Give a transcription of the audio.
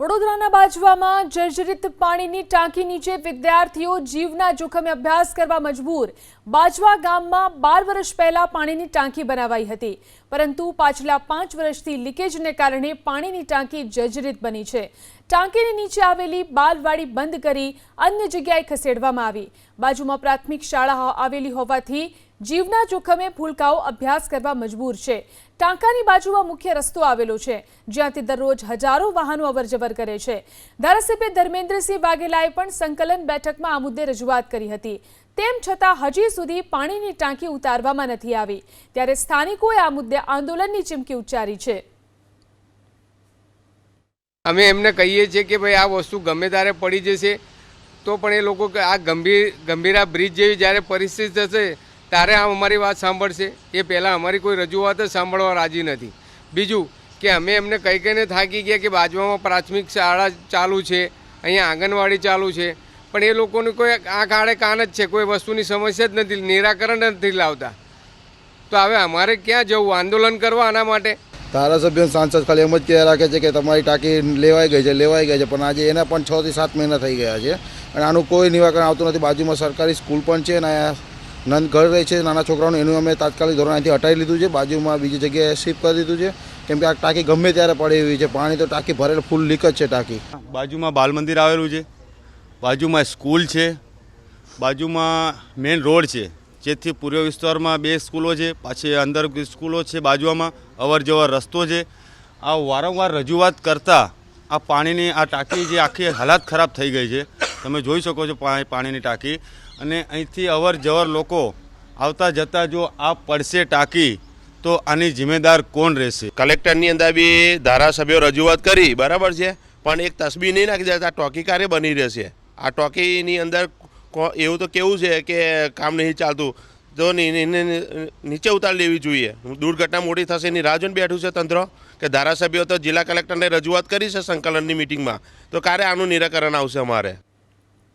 વડોદરાના બાજવામાં જર્જરિત પાણીની ટાંકી નીચે વિદ્યાર્થીઓ જીવના જોખમે અભ્યાસ કરવા મજબૂર. બાજવા ગામમાં બાર વર્ષ પહેલા પાણીની ટાંકી બનાવાઈ હતી. પરંતુ પાછલા પાંચ વર્ષથી લીકેજને કારણે પાણીની ટાંકી જર્જરિત બની છે. ટાંકીની નીચે આવેલી બાલવાડી બંધ કરી અન્ય જગ્યાએ ખસેડવામાં આવી. બાજુમાં પ્રાથમિક શાળા આવેલી હોવાથી જીવના જોખમે ભૂલકાઓ અભ્યાસ કરવા મજબૂર છે. ટાંકાની બાજુમાં મુખ્ય રસ્તો આવેલો છે, જ્યાંથી દરરોજ હજારો વાહનો અવરજવર કરે છે. ધારાસભ્ય ધર્મેન્દ્રસિંહ વાઘેલાએ પણ સંકલન બેઠકમાં આ મુદ્દે રજૂઆત કરી હતી. તેમ છતાં હજી સુધી પાણીની ટાંકી ઉતારવામાં નથી આવી. ત્યારે સ્થાનિકોએ આ મુદ્દે આંદોલનની ચીમકી ઉચ્ચારી છે. અમે એમને કહીએ છીએ કે ભાઈ આ વસ્તુ ગમે ત્યારે પડી જશે, તો પણ એ લોકો આ ગંભીર, ગંભીરા બ્રિજ જેવી જ્યારે પરિસ્થિતિ થશે ત્યારે આ અમારી વાત સાંભળશે. એ પહેલાં અમારી કોઈ રજૂઆત જ સાંભળવા રાજી નથી. બીજું કે અમે એમને કહી કહીને થાકી ગયા કે બાજુમાં પ્રાથમિક શાળા ચાલુ છે, અહીંયા આંગણવાડી ચાલુ છે. પણ એ લોકોને કોઈ આંખ આડે કાન જ છે, કોઈ વસ્તુની સમસ્યા જ નથી, નિરાકરણ નથી લાવતા. તો હવે અમારે ક્યાં જવું? આંદોલન કરવા આના માટે? ધારાસભ્ય સાંસદ ખાલી એમ જ કહી રાખે છે કે તમારી ટાંકી લેવાઈ ગઈ છે, લેવાઈ ગઈ છે, પણ આજે એના પણ છ થી સાત મહિના થઈ ગયા છે. અને આનું કોઈ નિરાકરણ આવતું નથી. બાજુમાં સરકારી સ્કૂલ પણ છે અને નંદ ઘર રહે છે નાના છોકરાઓનું, એનું અમે તાત્કાલિક ધોરણ અહીંથી હટાવી લીધું છે. બાજુમાં બીજી જગ્યાએ શિફ્ટ કરી દીધું છે. કેમ કે આ ટાંકી ગમે ત્યારે પડે એવી છે. પાણી તો ટાંકી ભરેલ ફૂલ લીક જ છે ટાંકી. બાજુમાં બાલ મંદિર આવેલું છે. બાજુમાં સ્કૂલ છે. બાજુમાં મેઇન રોડ છે. જેથી પૂર્વ વિસ્તારમાં બે સ્કૂલો છે, પાછી અંદર સ્કૂલો છે બાજુમાં અવર જવર રસ્તો છે. આ વારંવાર રજૂઆત કરતાં આ પાણીની, આ ટાંકી જે આખી હાલત ખરાબ થઈ ગઈ છે. તમે જોઈ શકો છો પાણીની ટાંકી. અને અહીંથી અવર જવર લોકો આવતા જતા જો આ પડશે ટાંકી, તો આની જિમ્મેદાર કોણ રહેશે? કલેક્ટરની અંદર બી ધારાસભ્યો રજૂઆત કરી, બરાબર છે? પણ એક તસબી નહીં નાખી દેતા ટોકી કાર્ય બની રહેશે? આ ટોકીની અંદર એવું તો કેવું છે કે કામ નહીં ચાલતું. તો નીચે ઉતાર લેવી જોઈએ. દુર્ઘટના મોટી થશે એની રાહ જોઈને બેઠું છે તંત્ર, કે ધારાસભ્યો તો જિલ્લા કલેક્ટરને રજૂઆત કરી છે સંકલનની મિટિંગમાં તો ક્યારે આનું નિરાકરણ આવશે અમારે?